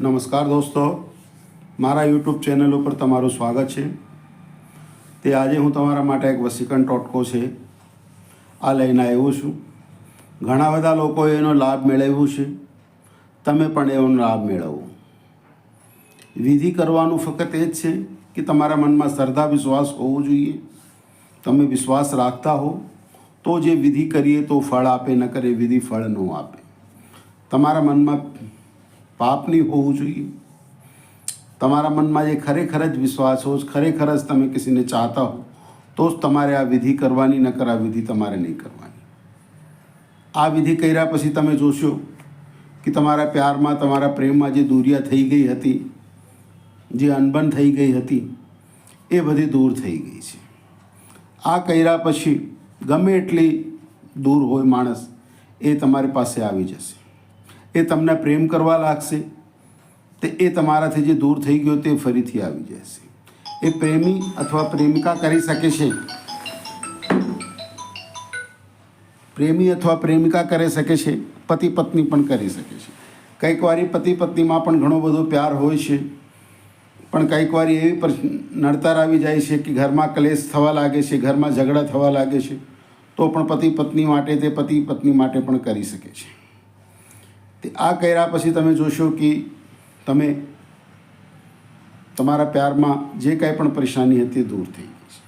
નમસ્કાર દોસ્તો. મારા યુટ્યુબ ચેનલ ઉપર તમારું સ્વાગત છે. તે આજે હું તમારા માટે એક વસીકરણ ટોટકો છે. આ લઈને આવ્યો છું. ઘણા બધા લોકોએ એનો લાભ મેળવ્યો છે. તમે પણ એનો લાભ મેળવો. વિધિ કરવાનું ફક્ત એ જ છે કે તમારા મનમાં શ્રદ્ધા, વિશ્વાસ હોવો જોઈએ. તમે વિશ્વાસ રાખતા હો, તો જે વિધિ કરીએ તો ફળ આપે ન કરે વિધિ ફળ ન આપે. તમારા મનમાં પાપ નહીં હોવું જોઈએ. તમારા મનમાં જે ખરેખર જ વિશ્વાસ હો ખરેખર જ તમે કિસીને ચાહતા હો, તો જ તમારે આ વિધિ કરવાની ન કર આ વિધિ તમારે નહીં કરવાની. આ વિધિ કર્યા પછી તમે જોશો કે તમારા પ્યારમાં, તમારા પ્રેમમાં જે દૂરિયા થઈ ગઈ હતી, જે અનબન થઈ ગઈ હતી, એ બધી દૂર થઈ ગઈ છે. આ કર્યા પછી ગમે એટલી દૂર હોય માણસ, એ તમારી પાસે આવી જશે. એ તમને પ્રેમ કરવા લાગશે, તે એ તમારાથી જે દૂર થઈ ગયો તે ફરીથી આવી જશે. એ પ્રેમી અથવા પ્રેમિકા કરી શકે છે? પ્રેમી અથવા પ્રેમિકા કરી શકે છે? પતિ પત્ની પણ કરી શકે છે. કંઈક વારી પતિ પત્નીમાં પણ ઘણો બધો પ્યાર હોય છે. પણ કંઈક વારી એવી નડતર આવી જાય છે કે ઘરમાં ક્લેશ થવા લાગે છે, ઘરમાં ઝઘડા થવા લાગે છે, તો પણ પતિ પત્ની માટે તે પતિ પત્ની માટે પણ કરી શકે છે. આ કર્યા પછી તમે જોશો કે તમે તમારા પ્યારમાં જે કાંઈ પણ પરેશાની હતી એ દૂર થઈ ગઈ છે.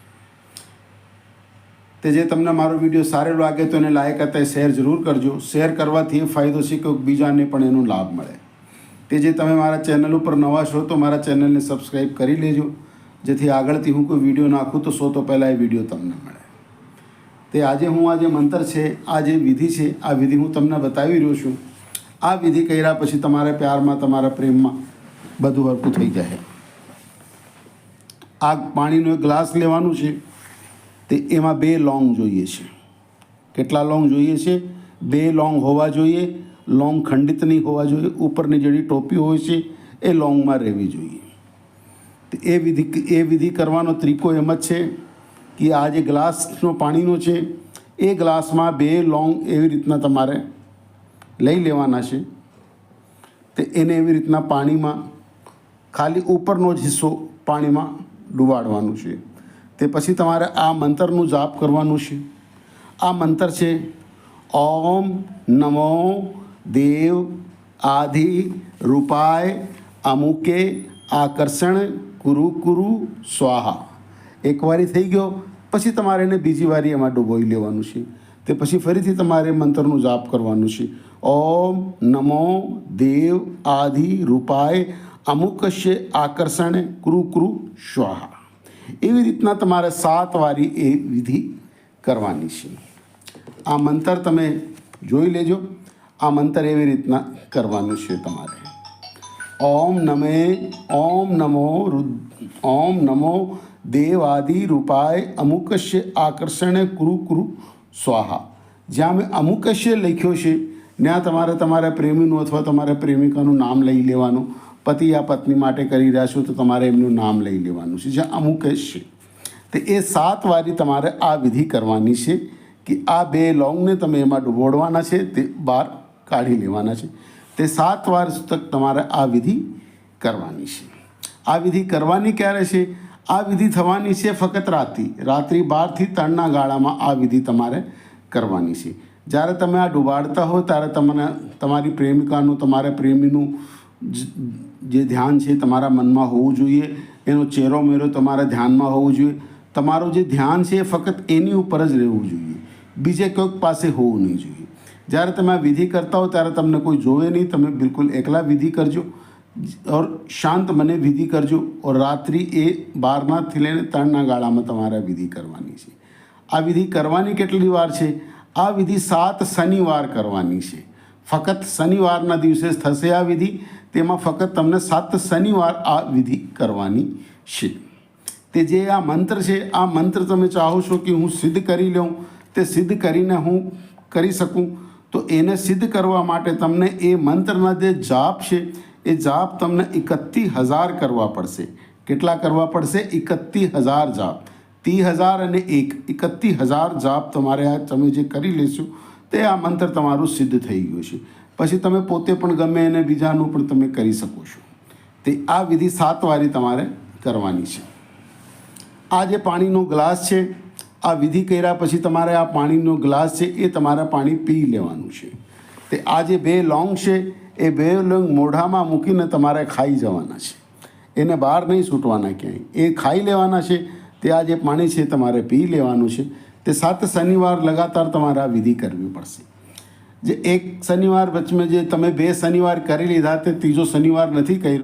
તે જે તમને મારો વીડિયો સારો લાગે તો એને લાયક હતા શેર જરૂર કરજો. શેર કરવાથી એ ફાયદો છે કે બીજાને પણ એનો લાભ મળે. તે જે તમે મારા ચેનલ ઉપર નવા છો તો મારા ચેનલને સબસ્ક્રાઈબ કરી લેજો. જેથી આગળથી હું કોઈ વીડિયો નાખું તો સો તો પહેલાં એ વીડિયો તમને મળે. તે આજે હું આ જે મંત્ર છે, આ જે વિધિ છે, આ વિધિ હું તમને બતાવી રહ્યો છું. આ વિધિ કર્યા પછી તમારા પ્યારમાં, તમારા પ્રેમમાં બધું હરકું થઈ જાય. આ પાણીનો એક ગ્લાસ લેવાનું છે. તે એમાં બે લોંગ જોઈએ છે. કેટલા લોંગ જોઈએ છે? બે લોંગ હોવા જોઈએ, લોંગ ખંડિત નહીં હોવા જોઈએ, ઉપરની જેની ટોપી હોય છે, એ લોંગમાં રહેવી જોઈએ. તો એ વિધિ એ વિધિ કરવાનો ત્રીકો એમ જ છે કે આ જે ગ્લાસનો પાણીનો છે, એ ગ્લાસમાં બે લોંગ એવી રીતના તમારે લઈ લેવાના છે, તે એને એવી રીતના પાણીમાં, ખાલી ઉપરનો જ હિસ્સો પાણીમાં ડૂબાડવાનું છે. તે પછી તમારે આ મંત્રનું જાપ કરવાનું છે. આ મંત્ર છે, ઓમ નમો દેવ આધિ રૂપાય અમુકે આકર્ષણ કુરુ કુરુ સ્વાહા. એકવારી થઈ ગયો, પછી તમારે એને બીજી વારી એમાં ડૂબોઈ લેવાનું છે. તે પછી ફરીથી તમારે મંત્રનું જાપ કરવાનું છે. ઓમ નમો દેવ આધિ રૂપાય અમુકશ્ય આકર્ષણ કૃ કૃ સ્વાહા. એવી રીતના તમારે સાત વારી એ વિધિ કરવાની છે. આ મંતર તમે જોઈ લેજો. આ મંતર એવી રીતના કરવાનું છે તમારે. ઓમ નમે, ઓમ નમો ઓમ નમો દેવ આદિ રૂપાય અમુકશ્ય આકર્ષણે કૃ કૃ સ્વાહા. જ્યાં મેં અમુકશ્ય લખ્યો છે ત્યાં તમારે તમારા પ્રેમીનું અથવા તમારા પ્રેમિકાનું નામ લઈ લેવાનું. પતિ યા પત્ની માટે કરી રહ્યા છો તો તમારે એમનું નામ લઈ લેવાનું છે. જ્યાં અમુકેશ છે. તે એ સાત વારી તમારે આ વિધિ કરવાની છે કે આ બે લોંગને તમે એમાં ડૂબોડવાના છે તે બહાર કાઢી લેવાના છે. તે સાત વાર તક તમારે આ વિધિ કરવાની છે. આ વિધિ કરવાની ક્યારે છે? આ વિધિ થવાની છે ફક્ત રાત્રિ. રાત્રિ બારથી ત્રણના ગાળામાં આ વિધિ તમારે કરવાની છે. જ્યારે તમે આ ડૂબાડતા હો, ત્યારે તમને તમારી પ્રેમિકાનું, તમારા પ્રેમીનું જે ધ્યાન છે તમારા મનમાં હોવું જોઈએ. એનો ચહેરો મેરો તમારા ધ્યાનમાં હોવું જોઈએ. તમારું જે ધ્યાન છે એ ફક્ત એની ઉપર જ રહેવું જોઈએ. બીજે કોઈક પાસે હોવું નહીં જોઈએ. જ્યારે તમે આ વિધિ કરતા હો, ત્યારે તમને કોઈ જોવે નહીં. તમે બિલકુલ એકલા વિધિ કરજો. ઓર શાંત મને વિધિ કરજો. ઓર રાત્રિ એ બારનાથી લઈને ત્રણના ગાળામાં તમારે વિધિ કરવાની છે. આ વિધિ કરવાની કેટલી વાર છે? આ વિધિ સાત શનિવાર કરવાની છે. ફક્ત શનિવારના દિવસે થશે આ વિધિ, તેમાં ફક્ત તમને સાત શનિવાર આ વિધિ કરવાની છે. તે જે આ મંત્ર છે, આ મંત્ર તમે ચાહો છો કે હું સિદ્ધ કરી લઉં, તે સિદ્ધ કરીને હું કરી શકું, તો એને સિદ્ધ કરવા માટે તમને એ મંત્રના જે જાપ છે, એ જાપ તમને એકત્રીસ હજાર કરવા પડશે. કેટલા કરવા પડશે? એકત્રીસ હજાર જાપ. ત્રીસ હજાર અને એક એકત્રી હજાર જાપ તમારે આ તમે જે કરી લેશો, તે આ મંત્ર તમારું સિદ્ધ થઈ ગયું છે. પછી તમે પોતે પણ ગમે એને બીજાનું પણ તમે કરી શકો છો. તે આ વિધિ સાત વારી તમારે કરવાની છે. આ જે પાણીનો ગ્લાસ છે, આ વિધિ કર્યા પછી તમારે આ પાણીનો ગ્લાસ છે, એ તમારે પાણી પી લેવાનું છે. તે આ જે બે લોંગ છે, એ બે લોંગ મોઢામાં મૂકીને તમારે ખાઈ જવાના છે. એને બહાર નહીં છૂટવાના ક્યાંય. એ ખાઈ લેવાના છે તે આ જે પાણી છે, તમારે પી લેવાનું છે. તે સાત શનિવાર લગાતાર તમારે આ વિધિ કરવી પડશે. જે એક શનિવાર વચમાં જે તમે બે શનિવાર કરી લીધા તે ત્રીજો શનિવાર નથી કર્યો.